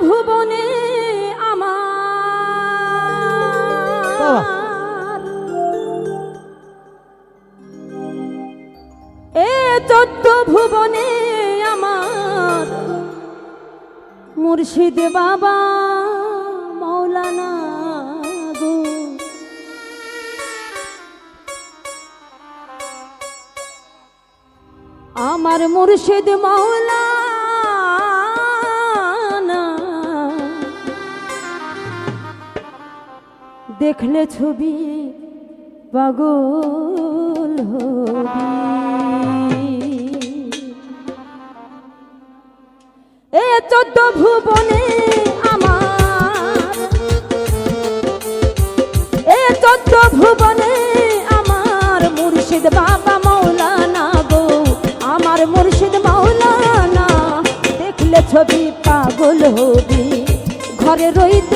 ভুবনে আমার। এ চোদ্দ ভুবনে আমার। মুর্শিদ বাবা মৌলানা গো। আমার মুর্শিদ মৌলানা দেখলে ছবি পাগল এ চোদ্দ ভুবনে আমার, এ চোদ্দ ভুবনে আমার মুর্শিদ বাবা মৌলানা গো, আমার মুর্শিদ মৌলানা, দেখলে ছবি পাগল হবি। ঘরে রইতে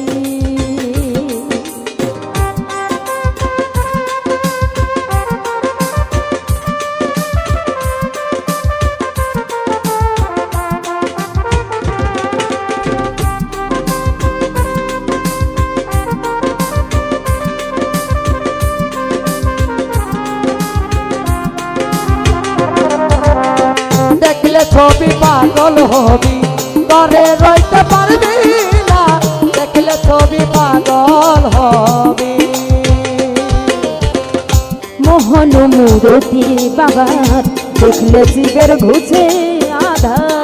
ছবি পাগল হবি, ঘরে রইতে পারবি না, দেখলে ছবি পাগল হবি। মোহন মূরতি বাবার দেখলে জীবের ঘুচে আধার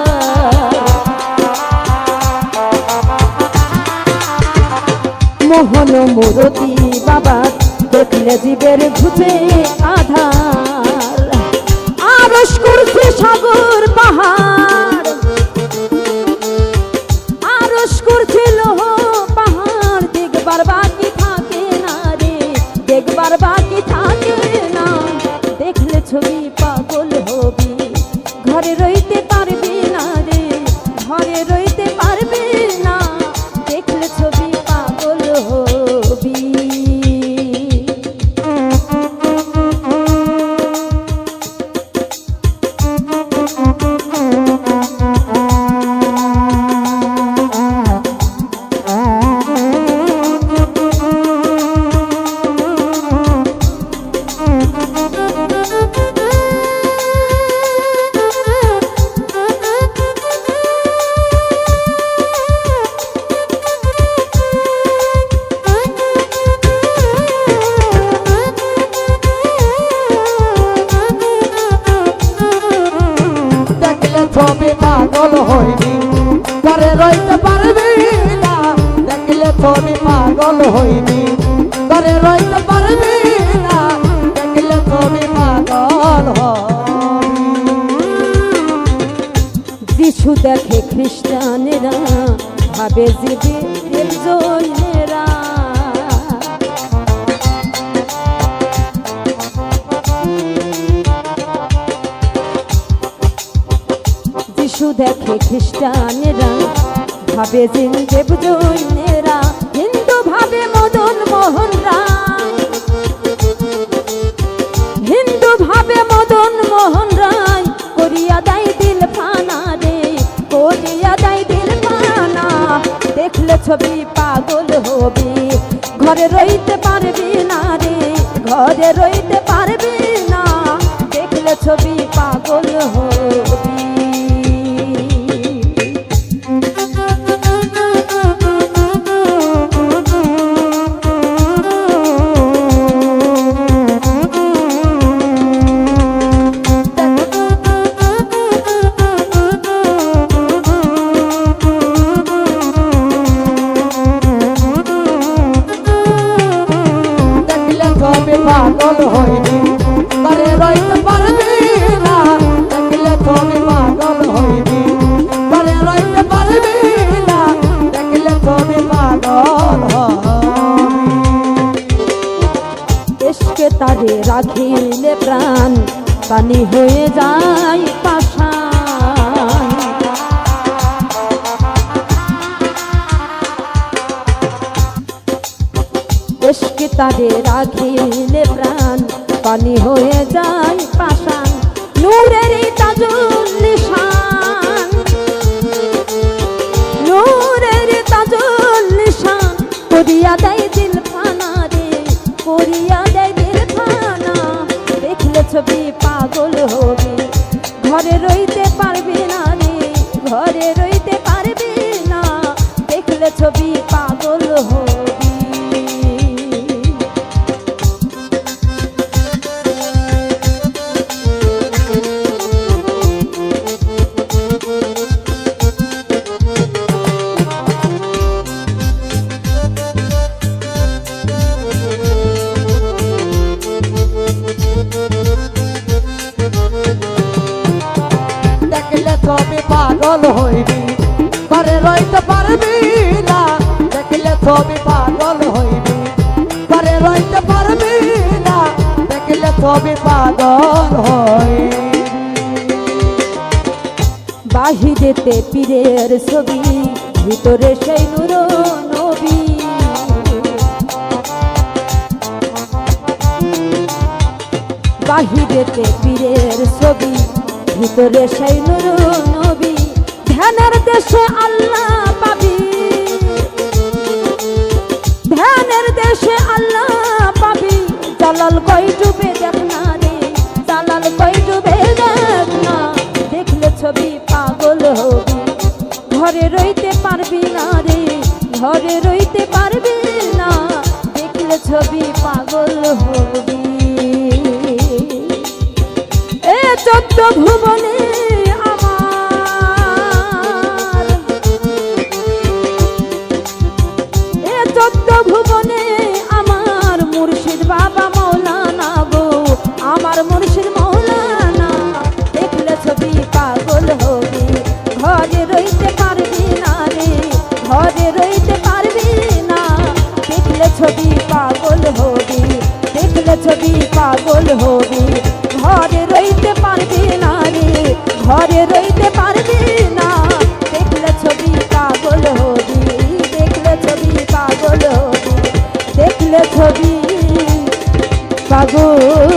মোহন মূরতি বাবা, দেখলে জীবের ঘুচে আধার। আরস করছে সাগর রইতে পারবি না। দেখলে ছবি পাগল হইবি। ঘরে রইতে পারবি না। দেখলে ছবি পাগল যিশু দেখে খ্রিস্টানেরা ভাবে যিশু দেখে খ্রিস্টানেরা ভাবে দেব জন্যেরা হিন্দু ভাবে মদন মোহন রায় হিন্দু ভাবে মদন মোহন রায় করিয়া দেয় দিল ফানা রে, করিয়া দেয় দিল ফানা দেখলে ছবি পাগল হবি, ঘরে রইতে পারবি না রে, ঘরে রইতে পারবি না। দেখলে ছবি তারে রাখিলে প্রাণ পানি হয়ে করিয়া পাগল হইবি? ঘরে রইতে পারবি না? দেখলে তুমি পাগল হইবি। ঘরে রইতে পারবি না? দেখলে তুমি পাগল হইবি। বাহিরেতে পীরের ছবি, ভিতরে সেই নূর নবী। বাহিরেতে পীরের ছবি, ভিতরে সেই নূর নবী। ধ্যানের দেশে আল্লাহ পাবি। ধ্যানের দেশে আল্লাহ পাবি। কই ডুবে দেখ না রে কই ডুবে দেখ না। দেখলে ছবি পাগল হবি। ঘরে রইতে পারবি না রে, ঘরে রইতে পারবি না। দেখলে ছবি পাগল হবি। এ চোদ্দ ভুবনে আমার মুর্শিদ মৌলানা, দেখলে ছবি পাগল হবি। ঘরে রইতে পারবি না রে, ঘরে রইতে পারবি না। দেখলে ছবি পাগল হবি, দেখলে ছবি পাগল হবি। ঘরে রইতে পারবি না রে, ঘরে রইতে পারবি না। দেখলে ছবি পাগল হবি, দেখলে ছবি পাগল হবি, দেখলে ছবি পাগল